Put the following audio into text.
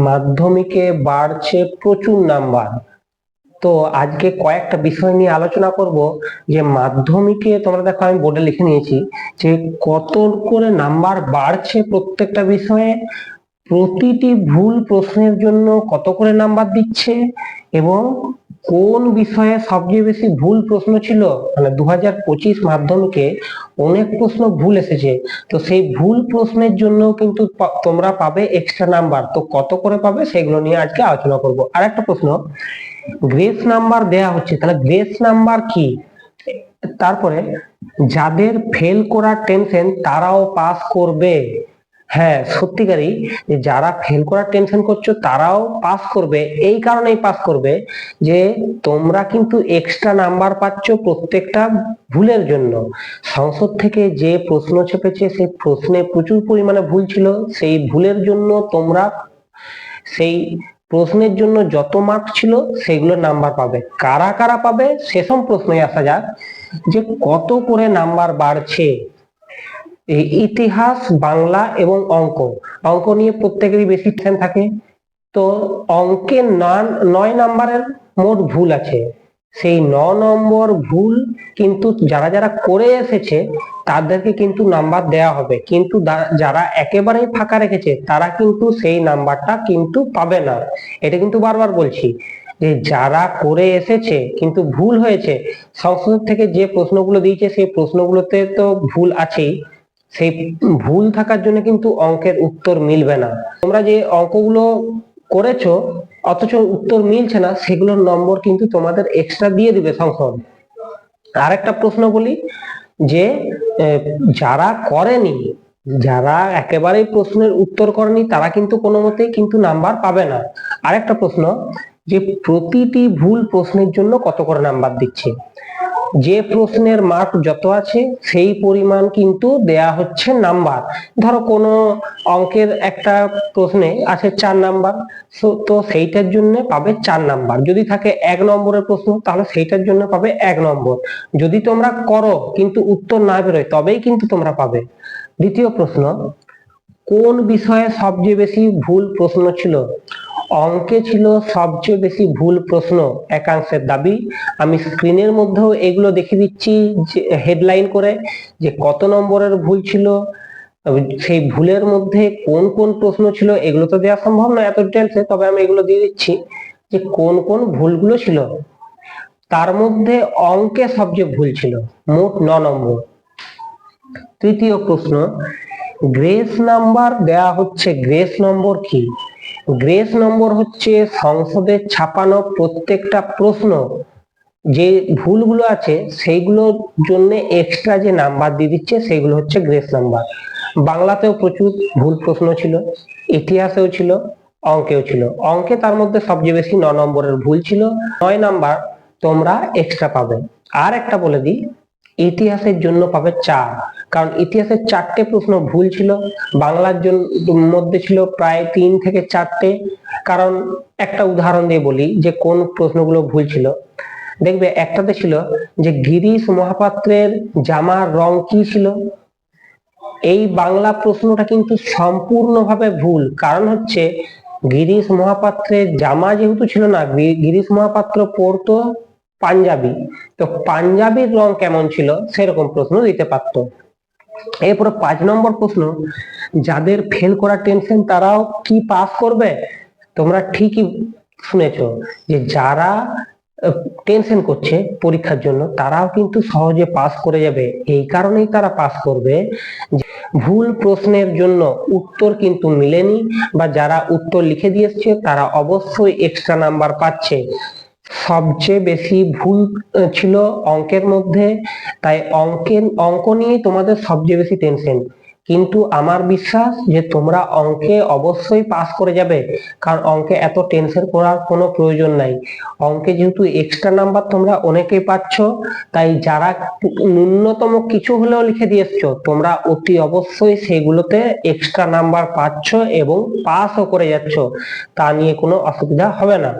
মাধ্যমিকে বাড়ছে প্রচুর নাম্বার। তো আজকে কয়েকটা বিষয় নিয়ে আলোচনা করব যে মাধ্যমিকে তোমরা দেখো আমি বোর্ডে লিখে নিয়েছি যে কত করে নাম্বার বাড়ছে প্রত্যেকটা বিষয়ে, প্রতিটি ভুল প্রশ্নের জন্য কত করে নাম্বার দিচ্ছে এবং কোন বিষয়ে সবচেয়ে বেশি ভুল প্রশ্ন ছিল? মানে দু হাজার পঁচিশ মাধ্যমিকে অনেক প্রশ্ন ভুল এসেছে। তো সেই ভুল প্রশ্নের জন্য কিন্তু তোমরা পাবে এক্সট্রা নাম্বার তো কত করে পাবে সেগুলো নিয়ে আজকে আলোচনা করব। আর একটা প্রশ্ন গ্রেস নাম্বার দেয়া হচ্ছে। তাহলে গ্রেস নাম্বার কি? তারপরে, যাদের ফেল করার টেনশন তারাও পাস করবে। হ্যাঁ সত্যিকারই যে যারা ফেল করার টেনশন করছ, তারাও পাস করবে। এই কারণেই পাস করবে যে তোমরা কিন্তু এক্সট্রা নাম্বার পাচ্ছ প্রত্যেকটা ভুলের জন্য। সংসদ থেকে যে প্রশ্ন চেপেছে সেই প্রশ্নে প্রচুর পরিমাণে ভুল ছিল। সেই ভুলের জন্য তোমরা সেই প্রশ্নের জন্য যত মার্ক ছিল, সেগুলো নাম্বার পাবে। কারা কারা পাবে, সেসব প্রশ্নে আসা যাক যে কত করে নাম্বার বাড়ছে। ইতিহাস, বাংলা এবং অঙ্ক। অঙ্ক নিয়ে প্রত্যেকেরই বেশি টেনশন থাকে। তো অঙ্কে নয়- নাম্বারের মোট ভুল আছে। সেই ন নম্বর ভুল কিন্তু যারা যারা করে এসেছে, তাদেরকে কিন্তু নাম্বার দেওয়া হবে। কিন্তু যারা একেবারেই ফাঁকা রেখেছে, তারা কিন্তু সেই নাম্বারটা কিন্তু পাবে না। এটা কিন্তু বারবার বলছি যে যারা করে এসেছে কিন্তু ভুল হয়েছে সংসদ থেকে যে প্রশ্নগুলো দিয়েছে, সেই প্রশ্নগুলোতে তো ভুল আছেই। সেই ভুল থাকার জন্য কিন্তু অঙ্কের উত্তর মিলবে না। তোমরা যে অঙ্কগুলো করেছ, অথচ উত্তর মিলছে না, সেগুলোর নম্বর কিন্তু তোমাদের এক্সট্রা দিয়ে দিবে সংসদ আরেকটা প্রশ্ন বলি যে যারা করেনি, যারা একেবারেই প্রশ্নের উত্তর করেনি, তারা কিন্তু কোনো মতেই কিন্তু নাম্বার পাবে না। আরেকটা প্রশ্ন যে, প্রতিটি ভুল প্রশ্নের জন্য কত করে নাম্বার দিচ্ছে? যে প্রশ্নের মার্ক যত আছে, সেই পরিমাণ কিন্তু দেয়া হচ্ছে নাম্বার ধরো কোনো অঙ্কের একটা প্রশ্নে আছে চার নাম্বার তো সেইটার জন্য পাবে চার নাম্বার যদি থাকে এক নম্বরের প্রশ্ন, তাহলে সেইটার জন্য পাবে এক নম্বর। যদি তোমরা করো, কিন্তু উত্তর না বেরোয়, তবেই কিন্তু তোমরা পাবে। দ্বিতীয় প্রশ্ন, কোন বিষয়ে সবচেয়ে বেশি ভুল প্রশ্ন ছিল? অঙ্কে ছিল সবচেয়ে বেশি ভুল প্রশ্ন একাংশের দাবি। আমি স্ক্রিনের মধ্যেও এগুলো দেখিয়ে দিচ্ছি যে হেডলাইন করে যে কত নম্বরের ভুল ছিল, সেই ভুলের মধ্যে কোন কোন প্রশ্ন ছিল, এগুলো তো দেওয়া সম্ভব না এত ডিটেলসে তবে আমি এগুলো দিয়ে দিচ্ছি যে কোন কোন ভুলগুলো ছিল। তার মধ্যে অঙ্কে সবচেয়ে ভুল ছিল, মোট ন নম্বর। তৃতীয় প্রশ্ন, গ্রেস নাম্বার দেয়া হচ্ছে, গ্রেস নম্বর কি? গ্রেস নম্বর হচ্ছে সংসদে ছাপানো প্রত্যেকটা প্রশ্ন। যে ভুলগুলো আছে, সেইগুলোর জন্য এক্সট্রা যে নাম্বার দিয়ে দিচ্ছে সেইগুলো হচ্ছে গ্রেস নাম্বার বাংলাতেও প্রচুর ভুল প্রশ্ন ছিল, ইতিহাসেও ছিল, অঙ্কেও ছিল। অঙ্কে তার মধ্যে সবচেয়ে বেশি ন নম্বরের ভুল ছিল। নয় নাম্বার তোমরা এক্সট্রা পাবে। আর একটা বলে দিই ইতিহাসের জন্য পাবে চার। কারণ ইতিহাসের চারটে প্রশ্ন ভুল ছিল, বাংলার জন্য মধ্যে ছিল প্রায় তিন থেকে চারটে। কারণ একটা উদাহরণ দিয়ে বলি যে কোন প্রশ্নগুলো ভুল ছিল। দেখবে একটাতে ছিল যে গিরিশ মহাপাত্রের জামার রং কি ছিল? এই বাংলা প্রশ্নটা কিন্তু সম্পূর্ণভাবে ভুল। কারণ হচ্ছে গিরিশ মহাপাত্রের জামা যেহেতু ছিল না গিরিশ মহাপাত্র পড়তো পাঞ্জাবি। তো পাঞ্জাবির রং কেমন ছিল? সেরকম প্রশ্ন দিতে পারতো। এরপরে পাঁচ নম্বর প্রশ্ন, যাদের ফেল করার টেনশন তারাও কি পাস করবে? তোমরা ঠিকই শুনেছো যে যারা টেনশন করছে পরীক্ষার জন্য, তারাও কিন্তু সহজে পাস করে যাবে। এই কারণেই তারা পাস করবে ভুল প্রশ্নের জন্য উত্তর কিন্তু মিলেনি বা যারা উত্তর লিখে দিয়েছে, তারা অবশ্যই এক্সট্রা নাম্বার পাচ্ছে। সবচেয়ে বেশি ভুল ছিল অঙ্কের মধ্যে। তাই অঙ্কের, অঙ্ক নিয়ে তোমাদের সবচেয়ে বেশি টেনশন কিন্তু আমার বিশ্বাস যে তোমরা অঙ্কে অবশ্যই পাস করে যাবে, কারণ অঙ্কে এত টেনশন করার কোনো প্রয়োজন নাই। অঙ্কে যেহেতু এক্সট্রা নাম্বার তোমরা অনেকেই পাচ্ছ, তাই যারা ন্যূনতম কিছু হলেও লিখে দিয়ে এসছো, তোমরা অতি অবশ্যই সেগুলোতে এক্সট্রা নাম্বার পাচ্ছ এবং পাসও করে যাচ্ছ। তা নিয়ে কোনো অসুবিধা হবে না।